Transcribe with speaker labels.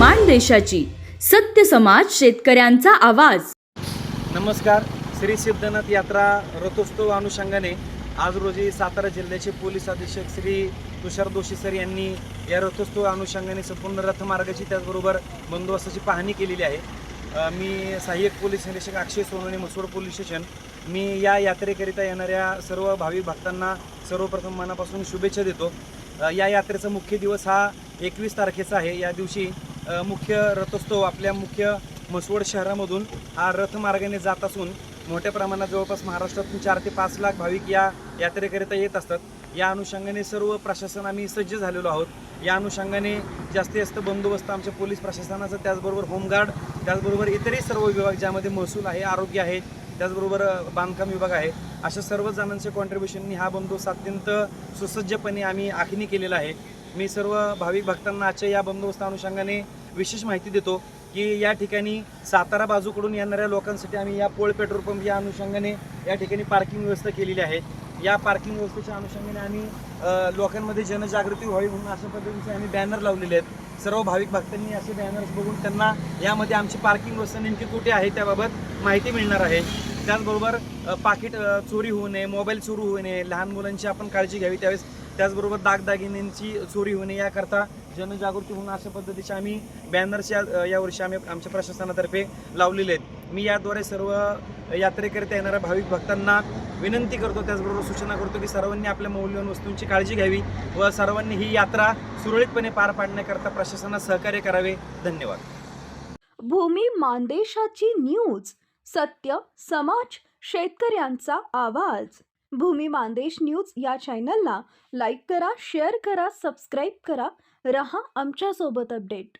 Speaker 1: देशाची. सत्य समाज शेतकऱ्यांचा आवाज.
Speaker 2: नमस्कार. श्री सिद्धनाथ यात्रा रथोत्सव अनुषंगाने आज रोजी सातारा जिल्ह्याचे पोलीस अधीक्षक श्री तुषार दोशी सर यांनी या रथोत्सव अनुषंगाने संपूर्ण रथमार्गाची त्याचबरोबर बंदोबस्ताची पाहणी केलेली आहे. मी सहाय्यक पोलीस निरीक्षक अक्षय सोनवणे मसोड पोलीस स्टेशन. मी या यात्रेकरिता येणाऱ्या सर्व भाविक भक्तांना सर्वप्रथम मनापासून शुभेच्छा देतो. या यात्रेचा मुख्य दिवस हा एकवीस तारखेचा आहे. या दिवशी मुख्य रथोत्सव आपल्या मुख्य म्हसवड शहरामधून हा रथमार्गाने जात असून मोठ्या प्रमाणात जवळपास महाराष्ट्रातून चार ते पाच लाख भाविक या यात्रेकरिता येत असतात. या अनुषंगाने सर्व प्रशासन आम्ही सज्ज झालेलो आहोत. या अनुषंगाने जास्तीत जास्त बंदोबस्त आमच्या पोलीस प्रशासनाचं त्याचबरोबर होमगार्ड त्याचबरोबर इतरही सर्व विभाग ज्यामध्ये महसूल आहे आरोग्य आहे त्याचबरोबर बांधकाम विभाग आहे अशा सर्व जणांच्या कॉन्ट्रीब्युशननी हा बंदोबस्त अत्यंत सुसज्जपणे आम्ही आखणी केलेला आहे. मी सर्व भाविक भक्तांना आजच्या या बंदोबस्त अनुषंगाने विशेष माहिती देतो की या ठिकाणी सातारा बाजूकडून येणाऱ्या लोकांसाठी आम्ही या पोळ पेट्रोल पंप या अनुषंगाने या ठिकाणी पार्किंग व्यवस्था केलेली आहे. या पार्किंग व्यवस्थेच्या अनुषंगाने आम्ही लोकांमध्ये जनजागृती व्हावी म्हणून अशा पद्धतीचे आम्ही बॅनर लावलेले आहेत. सर्व भाविक भक्तांनी असे बॅनर्स बघून त्यांना यामध्ये आमची पार्किंग व्यवस्था नेमकी कुठे आहे त्याबाबत माहिती मिळणार आहे. त्याचबरोबर पाकिट चोरी होऊ नये मोबाईल चोरी होऊ नये लहान मुलांची आपण काळजी घ्यावी. त्यावेळेस त्याचबरोबर दागदागिन्यांची चोरी होऊ नये. याकरता जनजागृती होऊन अशा पद्धतीचे आम्ही बॅनर्स या यावर्षी आम्ही आमच्या प्रशासनातर्फे लावलेले आहेत. मी याद्वारे सर्व यात्रेकरिता येणाऱ्या भाविक भक्तांना विनंती करतो त्याचबरोबर सूचना करतो की सर्वांनी आपल्या मौल्यवान वस्तूंची काळजी घ्यावी व सर्वांनी ही यात्रा सुरळीतपणे पार पाडण्याकरता प्रशासनाला सहकार्य करावे. धन्यवाद.
Speaker 3: भूमी मानदेशाची न्यूज. सत्य समाज शेतकऱ्यांचा आवाज. भूमी मानदेश न्यूज या चॅनलला लाईक करा शेअर करा सबस्क्राईब करा. रहा आमच्यासोबत अपडेट.